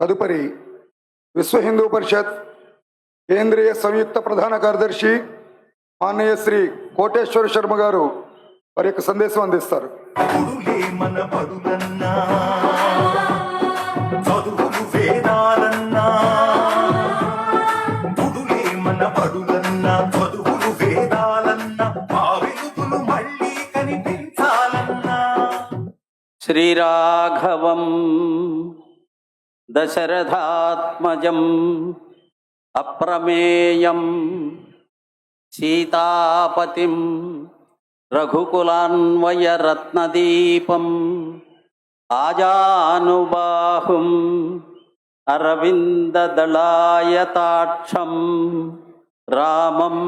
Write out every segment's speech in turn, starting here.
తదుపరి విశ్వ హిందూ పరిషత్ కేంద్రీయ సంయుక్త ప్రధాన కార్యదర్శి మాన్య శ్రీ కోటేశ్వర శర్మ గారు వారి యొక్క సందేశం అందిస్తారు. శ్రీరాఘవం దశరథాత్మజం అప్రమేయం సీతాపతిం రఘుకులాన్వయరత్నదీపం ఆజానుబాహుం అరవిందదళాయతాక్షం రామం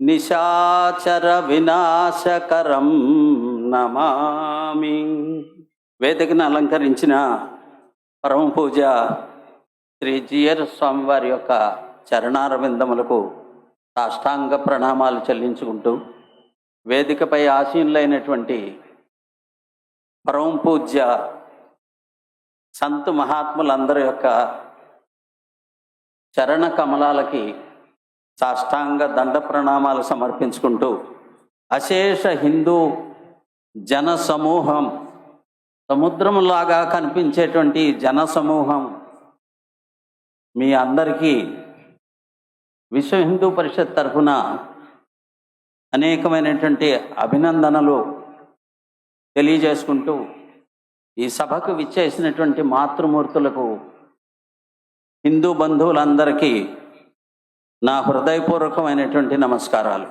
నిశాచర వినాశకరం నమామి. వేదికను అలంకరించిన పరమ పూజ శ్రీ జియర్ స్వామివారి యొక్క చరణారవిందములకు సాష్టాంగ ప్రణామాలు చెల్లించుకుంటూ వేదికపై ఆసీనులైనటువంటి పరమ పూజ్య సంతు మహాత్ములందరి యొక్క చరణ కమలాలకి సాష్టాంగ దండ ప్రణామాలు సమర్పించుకుంటూ అశేష హిందూ జన సమూహం సముద్రంలాగా కనిపించేటువంటి జన సమూహం మీ అందరికీ విశ్వ హిందూ పరిషత్ తరఫున అనేకమైనటువంటి అభినందనలు తెలియజేసుకుంటూ ఈ సభకు విచ్చేసినటువంటి మాతృమూర్తులకు హిందూ బంధువులందరికీ నా హృదయపూర్వకమైనటువంటి నమస్కారాలు.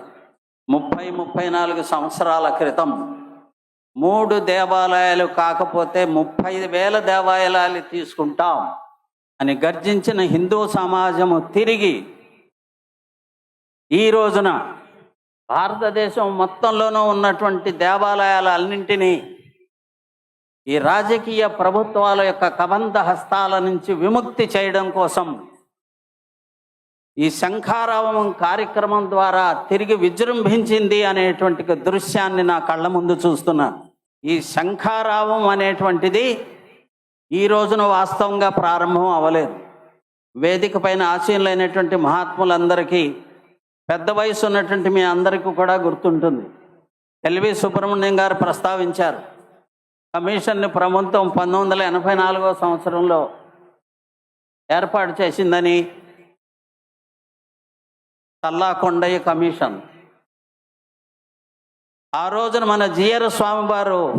ముప్పై ముప్పై నాలుగు సంవత్సరాల క్రితం మూడు దేవాలయాలు కాకపోతే ముప్పై వేల దేవాలయాలు తీసుకుంటాం అని గర్జించిన హిందూ సమాజము తిరిగి ఈ రోజున భారతదేశం మొత్తంలోనూ ఉన్నటువంటి దేవాలయాలన్నింటినీ ఈ రాజకీయ ప్రభుత్వాల యొక్క కబంధ హస్తాల నుంచి విముక్తి చేయడం కోసం ఈ శంఖారావం కార్యక్రమం ద్వారా తిరిగి విజృంభించింది అనేటువంటి దృశ్యాన్ని నా కళ్ళ ముందు చూస్తున్నాను ఈ శంఖారావం అనేటువంటిది ఈ రోజున వాస్తవంగా ప్రారంభం అవ్వలేదు. వేదిక పైన ఆశీనులైనటువంటి మహాత్ములందరికీ పెద్ద వయసు ఉన్నటువంటి మీ అందరికీ కూడా గుర్తుంటుంది. ఎల్వి సుబ్రహ్మణ్యం గారు ప్రస్తావించారు కమిషన్ని ప్రభుత్వం పంతొమ్మిది వందల ఎనభై నాలుగో సంవత్సరంలో ఏర్పాటు చేసిందని తల్లా కొండయ్య కమిషన్. ఆ రోజున మన జియర స్వామి వారు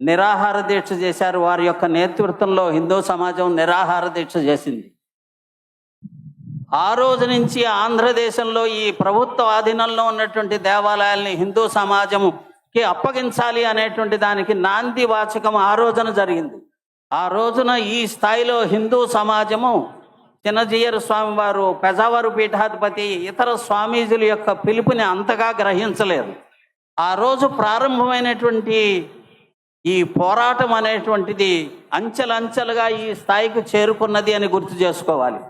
నిరాహార దీక్ష చేశారు. వారి యొక్క నేతృత్వంలో హిందూ సమాజం నిరాహార దీక్ష చేసింది. ఆ రోజు నుంచి ఆంధ్రదేశంలో ఈ ప్రభుత్వ ఆధీనంలో ఉన్నటువంటి దేవాలయాల్ని హిందూ సమాజంకి అప్పగించాలి అనేటువంటి దానికి నాంది వాచకం ఆ రోజున జరిగింది. ఆ రోజున ఈ స్థాయిలో హిందూ సమాజము చిన్నజీయరు స్వామివారు పెజావారు పీఠాధిపతి ఇతర స్వామీజుల యొక్క పిలుపుని అంతగా గ్రహించలేదు. ఆ రోజు ప్రారంభమైనటువంటి ఈ పోరాటం అనేటువంటిది అంచెలంచెలుగా ఈ స్థాయికి చేరుకున్నది అని గుర్తు చేసుకోవాలి.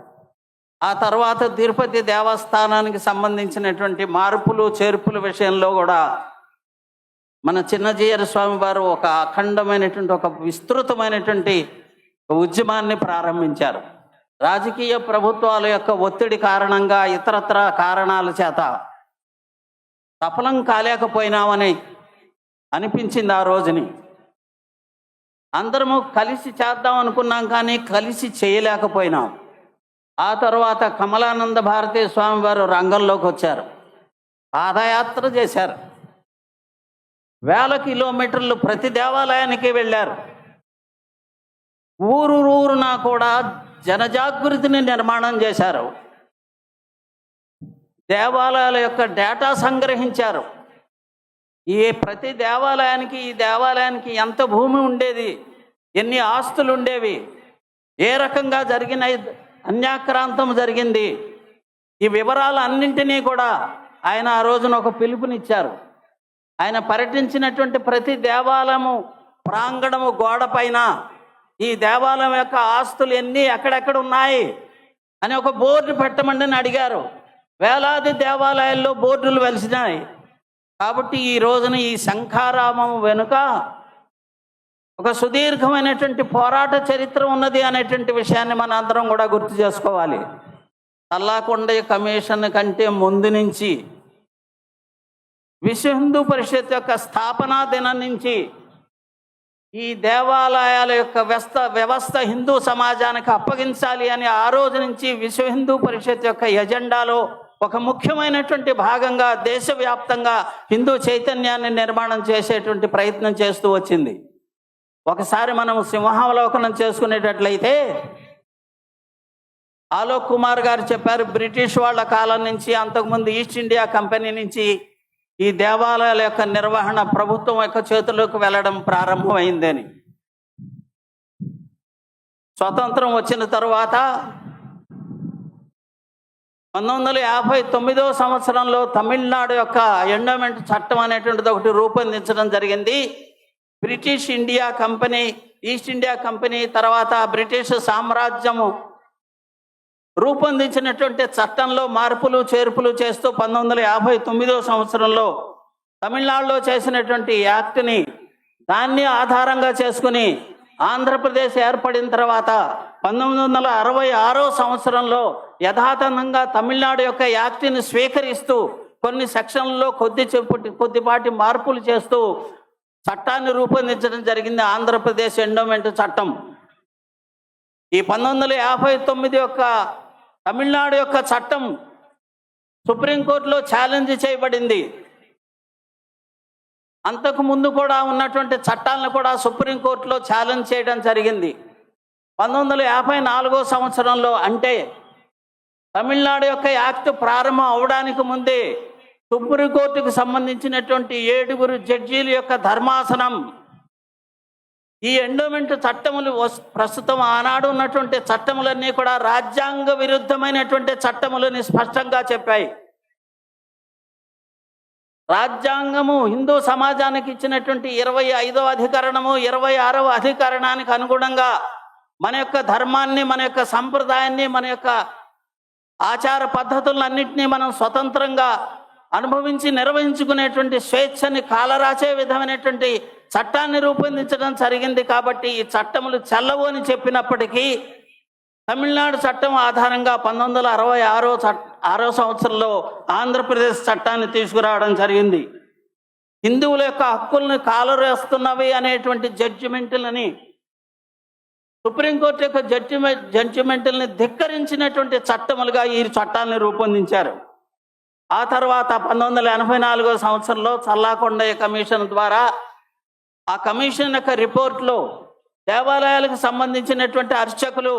ఆ తర్వాత తిరుపతి దేవస్థానానికి సంబంధించినటువంటి మార్పులు చేర్పుల విషయంలో కూడా మన చిన్నజీయర స్వామి వారు ఒక అఖండమైనటువంటి ఒక విస్తృతమైనటువంటి ఉద్యమాన్ని ప్రారంభించారు. రాజకీయ ప్రభుత్వాల యొక్క ఒత్తిడి కారణంగా ఇతరత్ర కారణాల చేత సఫలం కాలేకపోయినామని అనిపించింది ఆ రోజుని. అందరము కలిసి చేద్దాం అనుకున్నాం కానీ కలిసి చేయలేకపోయినాం. ఆ తర్వాత కమలానంద భారతీ స్వామివారు రంగంలోకి వచ్చారు. పాదయాత్ర చేశారు. వేల కిలోమీటర్లు ప్రతి దేవాలయానికి వెళ్ళారు. ఊరు ఊరునా కూడా జనజాగృతిని నిర్మాణం చేశారు. దేవాలయాల యొక్క డేటా సంగ్రహించారు. ఈ ప్రతి దేవాలయానికి ఈ దేవాలయానికి ఎంత భూమి ఉండేది ఎన్ని ఆస్తులు ఉండేవి ఏ రకంగా జరిగిన అన్యాక్రాంతం జరిగింది ఈ వివరాలు అన్నింటినీ కూడా ఆయన ఆ రోజున ఒక పిలుపునిచ్చారు. ఆయన పర్యటించినటువంటి ప్రతి దేవాలయము ప్రాంగణము గోడ పైన ఈ దేవాలయం యొక్క ఆస్తులు ఎన్ని ఎక్కడెక్కడ ఉన్నాయి అని ఒక బోర్డు పెట్టమండి అడిగారు. వేలాది దేవాలయాల్లో బోర్డులు వెలిసినాయి. కాబట్టి ఈ రోజున ఈ శంఖారామం వెనుక ఒక సుదీర్ఘమైనటువంటి పోరాట చరిత్ర ఉన్నది అనేటువంటి విషయాన్ని మన అందరం కూడా గుర్తు చేసుకోవాలి. తల్లాకొండ కమిషన్ కంటే ముందు నుంచి విశ్వ హిందూ పరిషత్ యొక్క స్థాపనా దినం నుంచి ఈ దేవాలయాల యొక్క వ్యవస్థ వ్యవస్థ హిందూ సమాజానికి అప్పగించాలి అని ఆ రోజు నుంచి విశ్వ హిందూ పరిషత్ యొక్క ఎజెండాలో ఒక ముఖ్యమైనటువంటి భాగంగా దేశవ్యాప్తంగా హిందూ చైతన్యాన్ని నిర్మాణం చేసేటువంటి ప్రయత్నం చేస్తూ వచ్చింది. ఒకసారి మనం సింహావలోకనం చేసుకునేటట్లయితే ఆలోక్ కుమార్ గారు చెప్పారు బ్రిటిష్ వాళ్ళ కాలం నుంచి అంతకుముందు ఈస్ట్ ఇండియా కంపెనీ నుంచి ఈ దేవాలయాల యొక్క నిర్వహణ ప్రభుత్వం యొక్క చేతుల్లోకి వెళ్ళడం ప్రారంభమైందని. స్వతంత్రం వచ్చిన తరువాత పంతొమ్మిది వందల యాభై తొమ్మిదో సంవత్సరంలో తమిళనాడు యొక్క ఎండోమెంట్ చట్టం అనేటువంటిది ఒకటి రూపొందించడం జరిగింది. British India company East India company తర్వాత బ్రిటిష్ సామ్రాజ్యము రూపొందించినటువంటి చట్టంలో మార్పులు చేర్పులు చేస్తూ పంతొమ్మిది వందల యాభై తొమ్మిదో సంవత్సరంలో తమిళనాడులో చేసినటువంటి యాక్ట్ని దాన్ని ఆధారంగా చేసుకుని ఆంధ్రప్రదేశ్ ఏర్పడిన తర్వాత పంతొమ్మిది వందల అరవై ఆరో సంవత్సరంలో యథాతథంగా తమిళనాడు యొక్క యాక్ట్ని స్వీకరిస్తూ కొన్ని సెక్షన్లలో కొద్ది కొద్దిపాటి మార్పులు చేస్తూ చట్టాన్ని రూపొందించడం జరిగింది ఆంధ్రప్రదేశ్ ఎండోమెంట్ చట్టం. ఈ పంతొమ్మిది వందల యాభై తొమ్మిది యొక్క తమిళనాడు యొక్క చట్టం సుప్రీంకోర్టులో ఛాలెంజ్ చేయబడింది. అంతకు ముందు కూడా ఉన్నటువంటి చట్టాలను కూడా సుప్రీంకోర్టులో ఛాలెంజ్ చేయడం జరిగింది. పంతొమ్మిది వందల యాభై నాలుగో సంవత్సరంలో అంటే తమిళనాడు యొక్క యాక్ట్ ప్రారంభం అవడానికి ముందే సుప్రీంకోర్టుకు సంబంధించినటువంటి ఏడుగురు జడ్జీల యొక్క ధర్మాసనం ఈ ఎండోమెంట్ చట్టములు వస్- ప్రస్తుతం ఆనాడు ఉన్నటువంటి చట్టములన్నీ కూడా రాజ్యాంగ విరుద్ధమైనటువంటి చట్టములని స్పష్టంగా చెప్పాయి. రాజ్యాంగము హిందూ సమాజానికి ఇచ్చినటువంటి ఇరవై ఐదవ అధికరణము ఇరవై ఆరవ అధికరణానికి అనుగుణంగా మన యొక్క ధర్మాన్ని మన యొక్క సంప్రదాయాన్ని మన యొక్క ఆచార పద్ధతులన్నింటినీ మనం స్వతంత్రంగా అనుభవించి నిర్వహించుకునేటువంటి స్వేచ్ఛని కాలరాచే విధమైనటువంటి చట్టాన్ని రూపొందించడం జరిగింది కాబట్టి ఈ చట్టములు చెల్లవు అని చెప్పినప్పటికీ తమిళనాడు చట్టం ఆధారంగా పంతొమ్మిది వందల అరవై ఆరో ఆరో సంవత్సరంలో ఆంధ్రప్రదేశ్ చట్టాన్ని తీసుకురావడం జరిగింది. హిందువుల యొక్క హక్కుల్ని కాలరేస్తున్నవి అనేటువంటి జడ్జిమెంట్లని సుప్రీంకోర్టు యొక్క జడ్జిమెంట్ జడ్జిమెంట్లని ధిక్కరించినటువంటి చట్టములుగా ఈ చట్టాన్ని రూపొందించారు. ఆ తర్వాత పంతొమ్మిది వందల ఎనభై నాలుగో సంవత్సరంలో చల్లాకొండయ్య కమిషన్ ద్వారా ఆ కమిషన్ యొక్క రిపోర్ట్లో దేవాలయాలకు సంబంధించినటువంటి అర్చకులు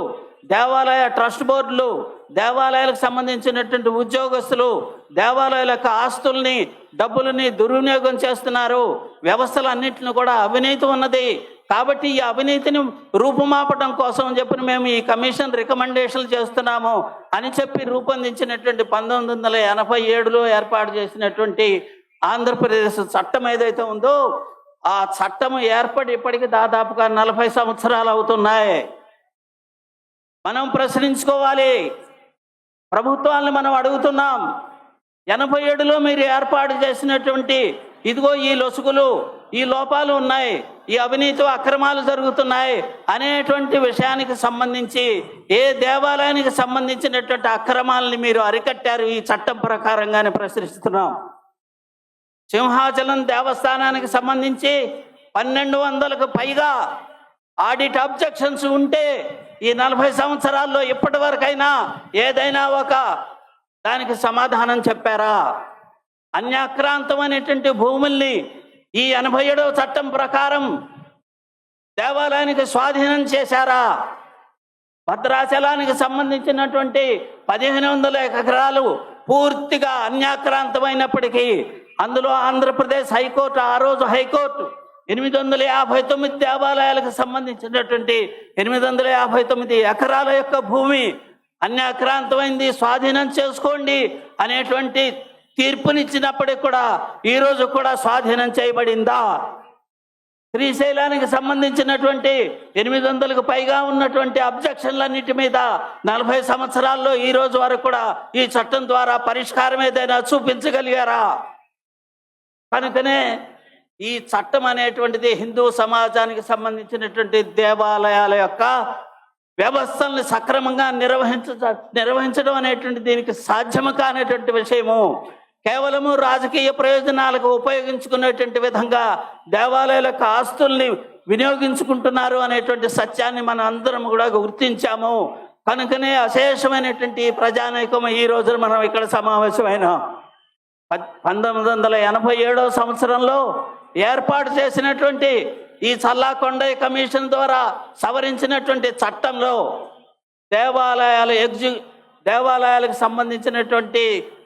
దేవాలయ ట్రస్ట్ బోర్డులు దేవాలయాలకు సంబంధించినటువంటి ఉద్యోగస్తులు దేవాలయాల యొక్క ఆస్తుల్ని డబ్బులని దుర్వినియోగం చేస్తున్నారు. వ్యవస్థలన్నింటిని కూడా అవినీతి ఉన్నది. కాబట్టి ఈ అవినీతిని రూపుమాపడం కోసం చెప్పిన మేము ఈ కమిషన్ రికమెండేషన్లు చేస్తున్నాము అని చెప్పి రూపొందించినటువంటి పంతొమ్మిది వందల ఎనభై ఏడులో ఏర్పాటు చేసినటువంటి ఆంధ్రప్రదేశ్ చట్టం ఏదైతే ఉందో ఆ చట్టం ఏర్పడి ఇప్పటికి దాదాపుగా నలభై సంవత్సరాలు అవుతున్నాయి. మనం ప్రశ్నించుకోవాలి. ప్రభుత్వాన్ని మనం అడుగుతున్నాం. ఎనభై ఏడులో మీరు ఏర్పాటు చేసినటువంటి ఇదిగో ఈ లొసుగులు ఈ లోపాలు ఉన్నాయి. ఈ అవినీతి అక్రమాలు జరుగుతున్నాయి అనేటువంటి విషయానికి సంబంధించి ఏ దేవాలయానికి సంబంధించినటువంటి అక్రమాలని మీరు అరికట్టారు ఈ చట్టం ప్రకారంగానే ప్రశ్నిస్తున్నాం సింహాచలం దేవస్థానానికి సంబంధించి పన్నెండు వందలకు పైగా ఆడిట్ అబ్జెక్షన్స్ ఉంటే ఈ నలభై సంవత్సరాల్లో ఇప్పటి వరకైనా ఏదైనా ఒక దానికి సమాధానం చెప్పారా? అన్యాక్రాంతమైనటువంటి భూముల్ని ఈ ఎనభై ఏడవ చట్టం ప్రకారం దేవాలయానికి స్వాధీనం చేశారా? భద్రాచలానికి సంబంధించినటువంటి పదిహేను వందల ఎకరాలు పూర్తిగా అన్యాక్రాంతమైనప్పటికీ అందులో ఆంధ్రప్రదేశ్ హైకోర్టు ఆ రోజు హైకోర్టు ఎనిమిది వందల యాభై తొమ్మిది దేవాలయాలకు సంబంధించినటువంటి ఎనిమిది వందల యాభై తొమ్మిది ఎకరాల యొక్క భూమి అన్యాక్రాంతమైంది స్వాధీనం చేసుకోండి అనేటువంటి తీర్పునిచ్చినప్పటికి కూడా ఈ రోజు కూడా స్వాధీనం చేయబడిందా? శ్రీశైలానికి సంబంధించినటువంటి ఎనిమిది వందలకు పైగా ఉన్నటువంటి అబ్జెక్షన్లన్నిటి మీద నలభై సంవత్సరాల్లో ఈ రోజు వరకు కూడా ఈ చట్టం ద్వారా పరిష్కారం ఏదైనా చూపించగలిగారా? కనుకనే ఈ చట్టం అనేటువంటిది హిందూ సమాజానికి సంబంధించినటువంటి దేవాలయాల యొక్క వ్యవస్థల్ని సక్రమంగా నిర్వహించ నిర్వహించడం అనేటువంటి దీనికి సాధ్యము కానటువంటి విషయము. కేవలము రాజకీయ ప్రయోజనాలకు ఉపయోగించుకునేటువంటి విధంగా దేవాలయాల యొక్క ఆస్తుల్ని వినియోగించుకుంటున్నారు అనేటువంటి సత్యాన్ని మనం అందరం కూడా గుర్తించాము. కనుకనే అశేషమైనటువంటి ప్రజానైకం ప్రజానీకం ఈ రోజున మనం ఇక్కడ సమావేశమైనాం. పంతొమ్మిది వందల ఎనభై ఏడవ సంవత్సరంలో ఏర్పాటు చేసినటువంటి ఈ చల్లాకొండయ్య కమిషన్ ద్వారా సవరించినటువంటి చట్టంలో దేవాలయాల ఎగ్జి దేవాలయాలకు సంబంధించినటువంటి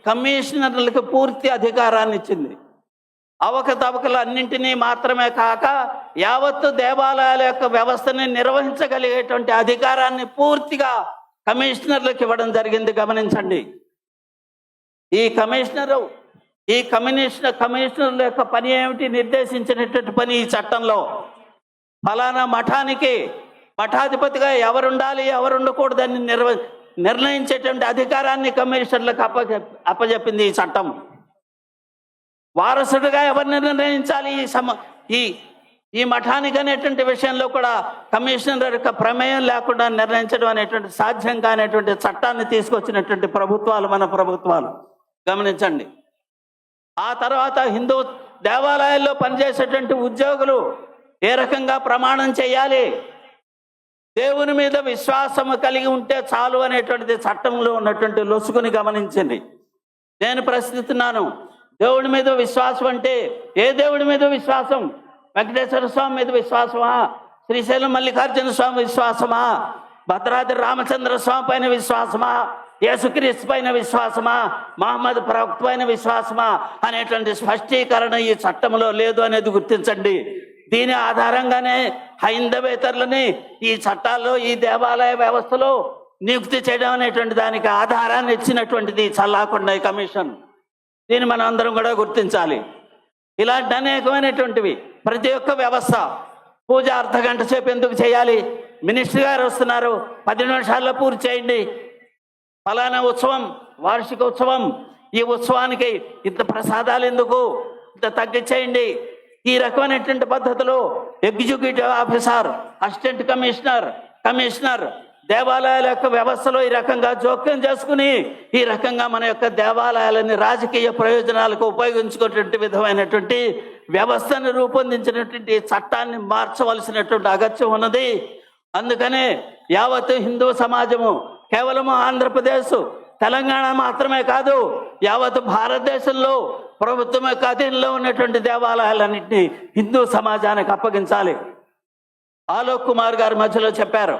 కమిషనర్లకు పూర్తి అధికారాన్ని ఇచ్చింది. అవకతవకలు అన్నింటినీ మాత్రమే కాక యావత్తు దేవాలయాల యొక్క వ్యవస్థని నిర్వహించగలిగేటువంటి అధికారాన్ని పూర్తిగా కమిషనర్లకు ఇవ్వడం జరిగింది. గమనించండి. ఈ కమిషనరు ఈ కమిషనర్ కమిషనర్ల యొక్క పని ఏమిటి నిర్దేశించినటువంటి పని ఈ చట్టంలో? ఫలానా మఠానికి మఠాధిపతిగా ఎవరుండాలి ఎవరుండకూడదని నిర్వ నిర్ణయించేటువంటి అధికారాన్ని కమిషనర్లకు అప్ప అప్పజెప్పింది ఈ చట్టం. వారసుడుగా ఎవరిని నిర్ణయించాలి? ఈ సమ ఈ ఈ మఠానికి అనేటువంటి విషయంలో కూడా కమిషనర్ యొక్క ప్రమేయం లేకుండా నిర్ణయించడం అనేటువంటి సాధ్యం కానటువంటి చట్టాన్ని తీసుకొచ్చినటువంటి ప్రభుత్వాలు మన ప్రభుత్వాలు. గమనించండి. ఆ తర్వాత హిందూ దేవాలయాల్లో పనిచేసేటువంటి ఉద్యోగులు ఏ రకంగా ప్రమాణం చేయాలి? దేవుని మీద విశ్వాసము కలిగి ఉంటే చాలు అనేటువంటిది చట్టంలో ఉన్నటువంటి లొసుకుని గమనించండి నేను ప్రశ్నిస్తున్నాను దేవుడి మీద విశ్వాసం అంటే ఏ దేవుడి మీద విశ్వాసం? వెంకటేశ్వర స్వామి మీద విశ్వాసమా? శ్రీశైలం మల్లికార్జున స్వామి విశ్వాసమా? భద్రాద్రి రామచంద్ర స్వామి పైన విశ్వాసమా? యేసుక్రీస్తు పైన విశ్వాసమా? మహమ్మద్ ప్రవక్త పైన విశ్వాసమా? అనేటువంటి స్పష్టీకరణ ఈ చట్టంలో లేదు అనేది గుర్తించండి. దీని ఆధారంగానే హైందవేతరులని ఈ చట్టాల్లో ఈ దేవాలయ వ్యవస్థలో నియుక్తి చేయడం అనేటువంటి దానికి ఆధారాన్ని ఇచ్చినటువంటిది చల్లాకుండా కమిషన్. దీన్ని మనం అందరం కూడా గుర్తించాలి. ఇలాంటి అనేకమైనటువంటివి. ప్రతి ఒక్క వ్యవస్థ పూజ అర్ధ గంట సేపు ఎందుకు చేయాలి? మినిస్టర్ గారు వస్తున్నారు. పది నిమిషాల్లో పూర్తి చేయండి. ఫలానా ఉత్సవం వార్షిక ఉత్సవం. ఈ ఉత్సవానికి ఇంత ప్రసాదాలు ఎందుకు? ఇంత తగ్గించేయండి. ఈ రకమైనటువంటి పద్ధతిలో executive officer assistant commissioner commissioner దేవాలయాల యొక్క వ్యవస్థలో ఈ రకంగా జోక్యం చేసుకుని ఈ రకంగా మన యొక్క దేవాలయాలని రాజకీయ ప్రయోజనాలకు ఉపయోగించుకునేటువంటి విధమైనటువంటి వ్యవస్థను రూపొందించినటువంటి చట్టాన్ని మార్చవలసినటువంటి అగత్యం ఉన్నది. అందుకనే యావత్ హిందూ సమాజము కేవలము ఆంధ్రప్రదేశ్ తెలంగాణ మాత్రమే కాదు యావత్ భారతదేశంలో ప్రభుత్వం యొక్క అధీనంలో ఉన్నటువంటి దేవాలయాలన్నింటినీ హిందూ సమాజానికి అప్పగించాలి. ఆలోక్ కుమార్ గారు మధ్యలో చెప్పారు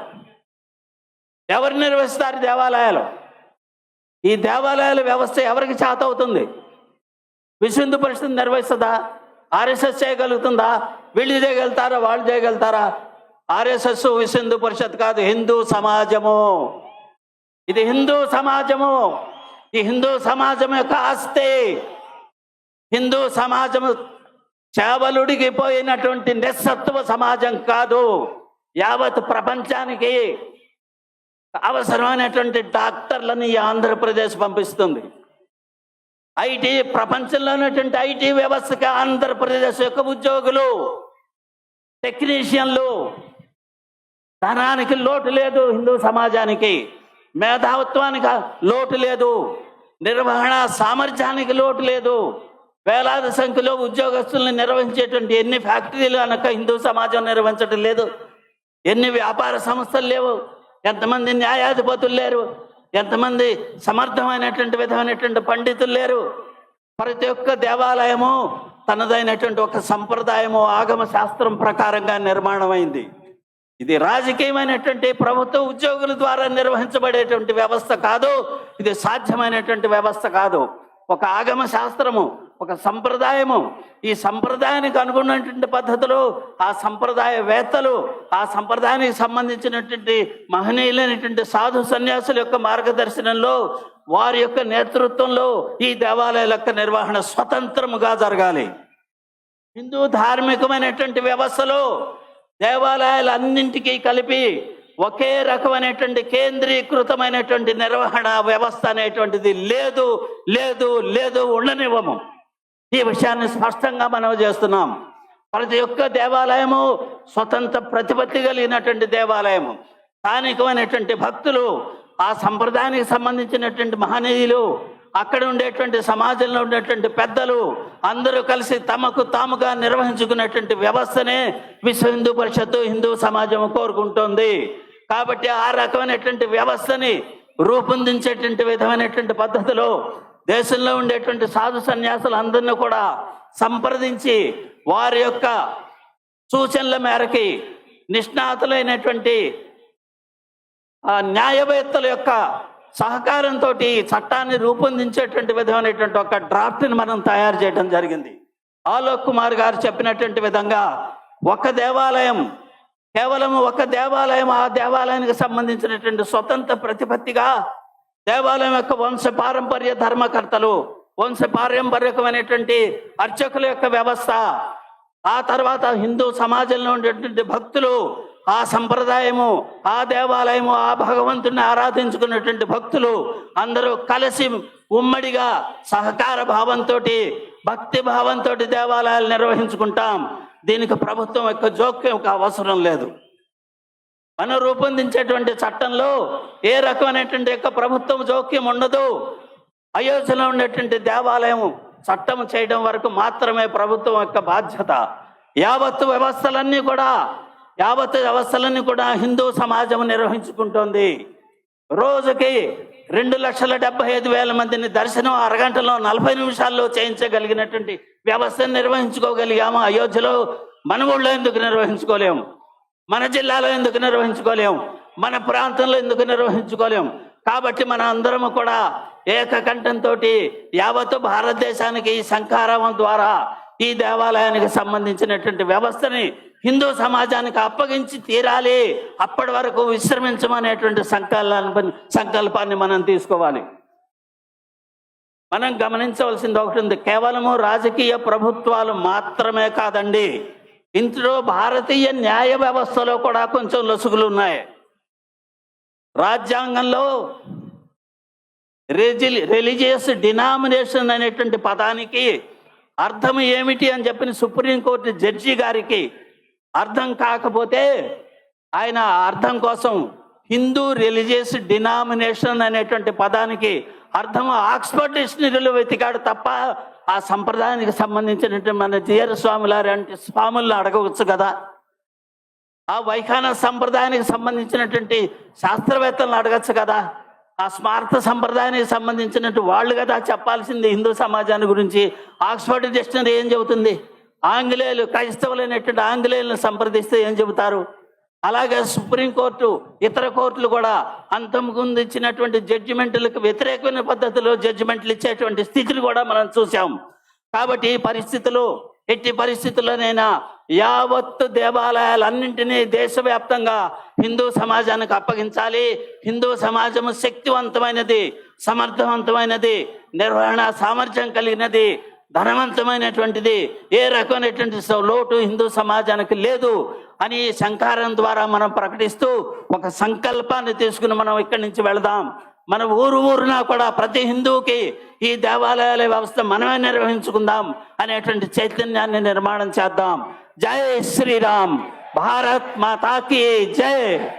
ఎవరు నిర్వహిస్తారు దేవాలయాలు? ఈ దేవాలయాల వ్యవస్థ ఎవరికి చేత అవుతుంది? విశ్వందు పరిస్థితి పరిషత్ నిర్వహిస్తుందా? ఆర్ఎస్ఎస్ చేయగలుగుతుందా? వీళ్ళు చేయగలుగుతారా? వాళ్ళు చేయగలుగుతారా? ఆర్ఎస్ఎస్ విశ్వందు పరిషత్ కాదు హిందూ సమాజము. ఇది హిందూ సమాజము. ఈ హిందూ సమాజం యొక్క ఆస్తి. హిందూ సమాజము చేవలుడిగిపోయినటువంటి నిస్సత్వ సమాజం కాదు. యావత్ ప్రపంచానికి అవసరమైనటువంటి డాక్టర్లని ఈ ఆంధ్రప్రదేశ్ పంపిస్తుంది. ఐటీ ప్రపంచంలో ఉన్నటువంటి ఐటీ వ్యవస్థకి ఆంధ్రప్రదేశ్ యొక్క ఉద్యోగులు టెక్నీషియన్లు ధనానికి లోటు లేదు హిందూ సమాజానికి. మేధావత్వానికి లోటు లేదు. నిర్వహణ సామర్థ్యానికి లోటు లేదు. వేలాది సంఖ్యలో ఉద్యోగస్తుల్ని నిర్వహించేటువంటి ఎన్ని ఫ్యాక్టరీలు అనక హిందూ సమాజం నిర్వహించడం లేదు. ఎన్ని వ్యాపార సంస్థలు లేవు. ఎంతమంది న్యాయాధిపతులు లేరు. ఎంతమంది సమర్థమైనటువంటి విధమైనటువంటి పండితులు లేరు. ప్రతి ఒక్క దేవాలయము తనదైనటువంటి ఒక సంప్రదాయము ఆగమ శాస్త్రం ప్రకారంగా నిర్మాణమైంది. ఇది రాజకీయమైనటువంటి ప్రభుత్వ ఉద్యోగుల ద్వారా నిర్వహించబడేటువంటి వ్యవస్థ కాదు. ఇది సాధ్యమైనటువంటి వ్యవస్థ కాదు. ఒక ఆగమ శాస్త్రము ఒక సంప్రదాయము. ఈ సంప్రదాయానికి అనుగుణమైనటువంటి పద్ధతులు ఆ సంప్రదాయవేత్తలు ఆ సంప్రదాయానికి సంబంధించినటువంటి మహనీయులైనటువంటి సాధు సన్యాసుల యొక్క మార్గదర్శనంలో వారి యొక్క నేతృత్వంలో ఈ దేవాలయాల యొక్క నిర్వహణ స్వతంత్రముగా జరగాలి. హిందూ ధార్మికమైనటువంటి వ్యవస్థలో దేవాలయాలన్నింటికీ కలిపి ఒకే రకమైనటువంటి కేంద్రీకృతమైనటువంటి నిర్వహణ వ్యవస్థ అనేటువంటిది లేదు లేదు లేదు ఉండనివ్వము. ఈ విషయాన్ని స్పష్టంగా మనం చేస్తున్నాం. ప్రతి ఒక్క దేవాలయము స్వతంత్ర ప్రతిపత్తి కలిగినటువంటి దేవాలయము. స్థానికమైనటువంటి భక్తులు ఆ సంప్రదాయానికి సంబంధించినటువంటి మహనీయులు అక్కడ ఉండేటువంటి సమాజంలో ఉండేటువంటి పెద్దలు అందరూ కలిసి తమకు తాముగా నిర్వహించుకునేటువంటి వ్యవస్థనే విశ్వ హిందూ పరిషత్తు హిందూ సమాజం కోరుకుంటోంది. కాబట్టి ఆ రకమైనటువంటి వ్యవస్థని రూపొందించేటువంటి విధమైనటువంటి పద్ధతిలో దేశంలో ఉండేటువంటి సాధు సన్యాసులు అందరినీ కూడా సంప్రదించి వారి యొక్క సూచనల మేరకి నిష్ణాతులైనటువంటి న్యాయవేత్తల యొక్క సహకారంతో ఈ చట్టాన్ని రూపొందించేటువంటి విధమైనటువంటి ఒక డ్రాఫ్ట్ని మనం తయారు చేయడం జరిగింది. ఆలోక్ కుమార్ గారు చెప్పినటువంటి విధంగా ఒక దేవాలయం కేవలం ఒక దేవాలయం ఆ దేవాలయానికి సంబంధించినటువంటి స్వతంత్ర ప్రతిపత్తిగా దేవాలయం యొక్క వంశ పారంపర్య ధర్మకర్తలు వంశ పారంపర్యకమైనటువంటి అర్చకుల యొక్క వ్యవస్థ. ఆ తర్వాత హిందూ సమాజంలో ఉండేటువంటి భక్తులు ఆ సంప్రదాయము ఆ దేవాలయము ఆ భగవంతుని ఆరాధించుకున్నటువంటి భక్తులు అందరూ కలిసి ఉమ్మడిగా సహకార భావంతో భక్తి భావంతో దేవాలయాలు నిర్వహించుకుంటాం. దీనికి ప్రభుత్వం యొక్క జోక్యం ఒక అవసరం లేదు. మనం రూపొందించేటువంటి చట్టంలో ఏ రకమైనటువంటి యొక్క ప్రభుత్వం జోక్యం ఉండదు. అయోధ్యలో ఉండేటువంటి దేవాలయం చట్టం చేయడం వరకు మాత్రమే ప్రభుత్వం యొక్క బాధ్యత. యావత్తు వ్యవస్థలన్నీ కూడా యావత్తు వ్యవస్థలన్నీ కూడా హిందూ సమాజం నిర్వహించుకుంటోంది. రోజుకి రెండు లక్షల డెబ్బై ఐదు వేల మందిని దర్శనం అరగంటలో నలభై నిమిషాల్లో చేయించగలిగినటువంటి వ్యవస్థను నిర్వహించుకోగలిగాము? అయోధ్యలో మన ఊళ్ళో ఎందుకు నిర్వహించుకోలేము? మన జిల్లాలో ఎందుకు నిర్వహించుకోలేము మన ప్రాంతంలో ఎందుకు నిర్వహించుకోలేము కాబట్టి మన అందరము కూడా ఏకకంఠంతో యావత్తు భారతదేశానికి ఈ సంకారం ద్వారా ఈ దేవాలయానికి సంబంధించినటువంటి వ్యవస్థని హిందూ సమాజానికి అప్పగించి తీరాలి. అప్పటి వరకు విశ్రమించమనేటువంటి సంకల్పాన్ని సంకల్పాన్ని మనం తీసుకోవాలి. మనం గమనించవలసింది ఒకటి ఉంది. కేవలము రాజకీయ ప్రభుత్వాలు మాత్రమే కాదండి. ఇందులో భారతీయ న్యాయ వ్యవస్థలో కూడా కొంచెం లొసుగులు ఉన్నాయి. రాజ్యాంగంలో రెజి రిలీజియస్ డినామినేషన్ అనేటువంటి పదానికి అర్థం ఏమిటి అని చెప్పిన సుప్రీంకోర్టు జడ్జి గారికి అర్థం కాకపోతే ఆయన అర్థం కోసం హిందూ రిలీజియస్ డినామినేషన్ అనేటువంటి పదానికి అర్థం ఆక్స్ఫర్డ్ డిక్షనరీలో వెతికాడు తప్ప ఆ సంప్రదాయానికి సంబంధించినటువంటి మన తీయర స్వాములారి స్వాములను అడగవచ్చు కదా. ఆ వైఖాన సంప్రదాయానికి సంబంధించినటువంటి శాస్త్రవేత్తలను అడగచ్చు కదా. ఆ స్మార్త సంప్రదాయానికి సంబంధించినట్టు వాళ్ళు కదా చెప్పాల్సింది హిందూ సమాజాన్ని గురించి. ఆక్స్ఫర్డ్ డిక్షనరీ ఏం చెబుతుంది? ఆంగ్లేయులు క్రైస్తవులైనటువంటి ఆంగ్లేయులను సంప్రదిస్తే ఏం చెబుతారు? అలాగే సుప్రీంకోర్టు ఇతర కోర్టులు కూడా అంతకుముందు ఇచ్చినటువంటి జడ్జిమెంట్లకు వ్యతిరేకమైన పద్ధతిలో జడ్జిమెంట్లు ఇచ్చేటువంటి స్థితిని కూడా మనం చూసాం కాబట్టి ఈ పరిస్థితులు ఎట్టి పరిస్థితుల్లోనైనా యావత్తు దేవాలయాలన్నింటినీ దేశవ్యాప్తంగా హిందూ సమాజానికి అప్పగించాలి. హిందూ సమాజము శక్తివంతమైనది సమర్థవంతమైనది నిర్వహణ సామర్థ్యం కలిగినది ధనవంతమైనటువంటిది ఏ రకమైనటువంటి లోటు హిందూ సమాజానికి లేదు అని ఈ సంకారం ద్వారా మనం ప్రకటిస్తూ ఒక సంకల్పాన్ని తీసుకుని మనం ఇక్కడి నుంచి వెళదాం. మన ఊరు ఊరున కూడా ప్రతి హిందువుకి ఈ దేవాలయాల వ్యవస్థ మనమే నిర్వహించుకుందాం అనేటువంటి చైతన్యాన్ని నిర్మాణం చేద్దాం. జై శ్రీరామ్. భారత్ మాతాకి జై.